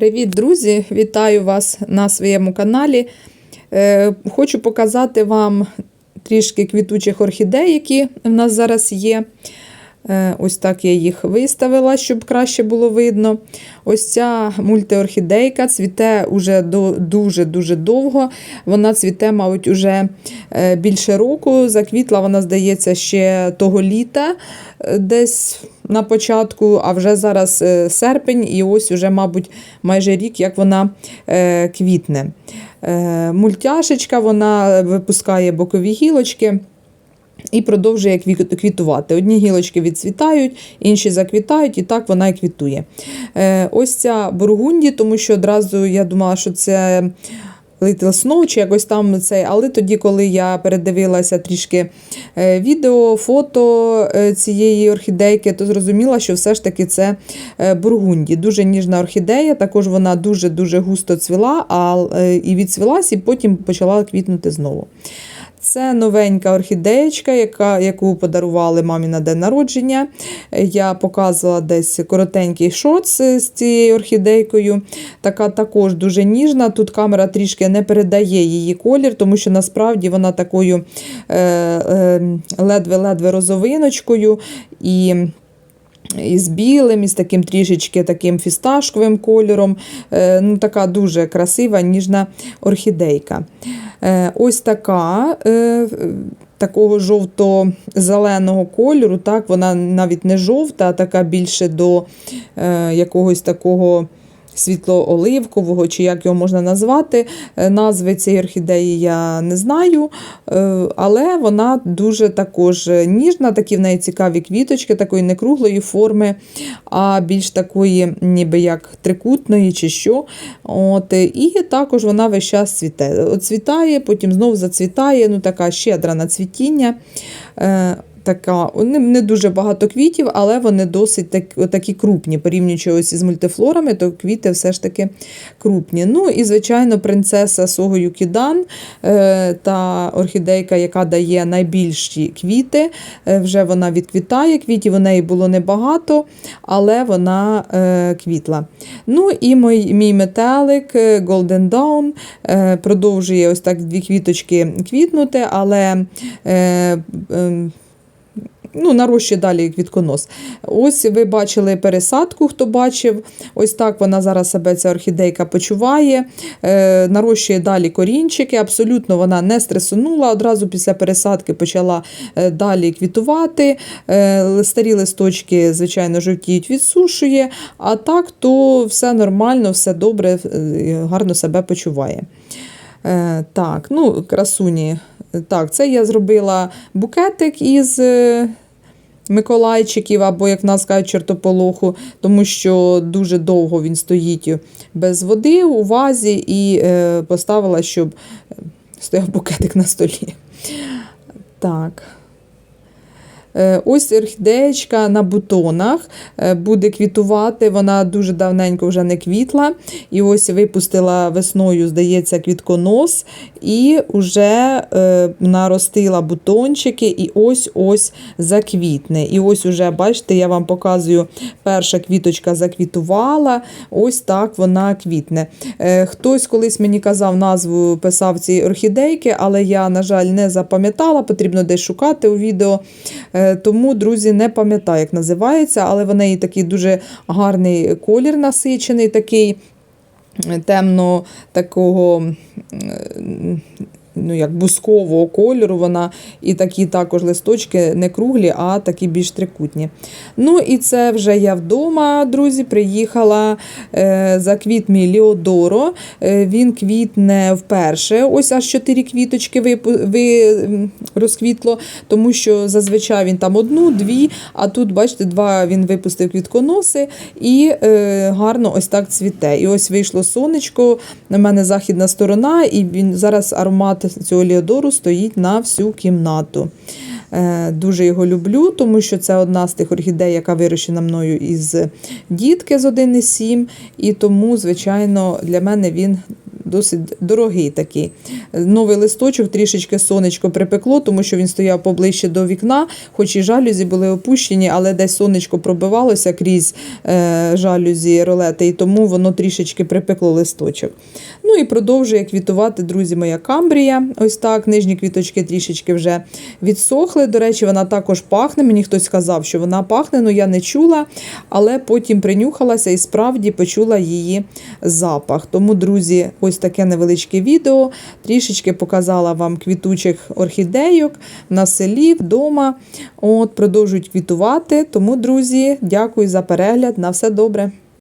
Привіт, друзі! Вітаю вас на своєму каналі. Е, Хочу показати вам трішки квітучих орхідей, які в нас зараз є. Е, Ось так я їх виставила, щоб краще було видно. Ось ця мультиорхідейка цвіте уже дуже-дуже довго. Вона цвіте, мабуть, уже е, більше року. Заквітла вона, здається, ще того літа е, десь на початку, а вже зараз серпень, і ось уже, мабуть, майже рік, як вона квітне. Мультяшечка вона випускає бокові гілочки. І продовжує квітувати. Одні гілочки відцвітають, інші заквітають, і так вона і квітує. Е, ось ця бургунді, тому що одразу я думала, що це Little Snow чи якось там цей. Але тоді, коли я передивилася трішки е, відео, фото е, цієї орхідейки, то зрозуміла, що все ж таки це бургунді. Дуже ніжна орхідея, також вона дуже-дуже густо цвіла, а і відцвілась, і потім почала квітнути знову. Це новенька орхідеєчка, яка, яку подарували мамі на день народження. Я показувала десь коротенький шоц з цією орхідейкою. Така також дуже ніжна. Тут камера трішки не передає її колір, тому що насправді вона такою е, е, ледве-ледве розовиночкою. І і з білим, і таким трішечки таким фісташковим кольором. Е, ну, Така дуже красива, ніжна орхідейка. Е, Ось така. е, Такого жовто-зеленого кольору, так, вона навіть не жовта, а така більше до е, якогось такого світло-оливкового, чи як його можна назвати. Е, Назви цієї орхідеї я не знаю, е, але вона дуже також ніжна, такі в неї цікаві квіточки, такої не круглої форми, а більш такої, ніби як трикутної чи що. От, І також вона весь час цвіте. От Цвітає, потім знову зацвітає, ну така щедра на цвітіння. Така, не, дуже багато квітів, але вони досить так, такі крупні. Порівнюючи ось із мультифлорами, то квіти все ж таки крупні. Ну і, звичайно, принцеса Сого Юкідан е, та орхідейка, яка дає найбільші квіти. Е, вже вона відквітає, квітів у неї було небагато, але вона е, квітла. Ну і мій, мій метелик Golden Dawn продовжує ось так дві квіточки квітнути, але. Е, е, Ну, нарощує далі квітконос. Ось ви бачили пересадку, хто бачив. Ось так вона зараз себе ця орхідейка почуває, е, нарощує далі корінчики. Абсолютно вона не стресунула. Одразу після пересадки почала е, далі квітувати. Е, старі листочки, звичайно, жовтіють, відсушує. А так, то все нормально, все добре, е, гарно себе почуває. Е, так, ну, красуні. Так, це я зробила букетик із е, Миколайчиків, або, як в нас кажуть, чортополоху, тому що дуже довго він стоїть без води у вазі і е, поставила, щоб стояв букетик на столі. Так. Е, Ось орхідеєчка на бутонах е, буде квітувати. Вона дуже давненько вже не квітла. І ось випустила весною, здається, квітконос, і вже е, наростила бутончики, і ось-ось заквітне. І ось уже, бачите, я вам показую, перша квіточка заквітувала. Ось так вона квітне. Хтось колись мені казав назву писав цієї орхідейки, але я, на жаль, не запам'ятала, потрібно десь шукати у відео. Е, Тому, друзі, не пам'ятаю, як називається, але в неї такий дуже гарний колір насичений, такий темно такого. Ну, як бускового кольору вона, і такі також листочки не круглі, а такі більш трикутні. Ну, і це вже я вдома, друзі, приїхала е, за квіт мій Ліодоро. Е, він квітне вперше. Ось аж чотири квіточки ви, ви розквітло, тому що зазвичай він там одну, дві, а тут, бачите, два він випустив квітконоси і е, гарно ось так цвіте. І ось вийшло сонечко, на мене західна сторона, і він зараз аромат цього Ліодору стоїть на всю кімнату. Е, Дуже його люблю, тому що це одна з тих орхідей, яка вирощена мною із дітки з 1,7. І тому, звичайно, для мене він досить дорогий такий. Новий листочок, трішечки сонечко припекло, тому що він стояв поближче до вікна, хоч і жалюзі були опущені, але десь сонечко пробивалося крізь е, жалюзі ролети, і тому воно трішечки припекло листочок. Ну і продовжує квітувати, друзі, моя камбрія. Ось так. Нижні квіточки трішечки вже відсохли. До речі, вона також пахне. Мені хтось сказав, що вона пахне, але я не чула, але потім принюхалася і справді почула її запах. Тому, друзі, ось таке невеличке відео. Трішечки показала вам квітучих орхідейок на селі, вдома. От, продовжують квітувати. Тому, друзі, дякую за перегляд. На все добре.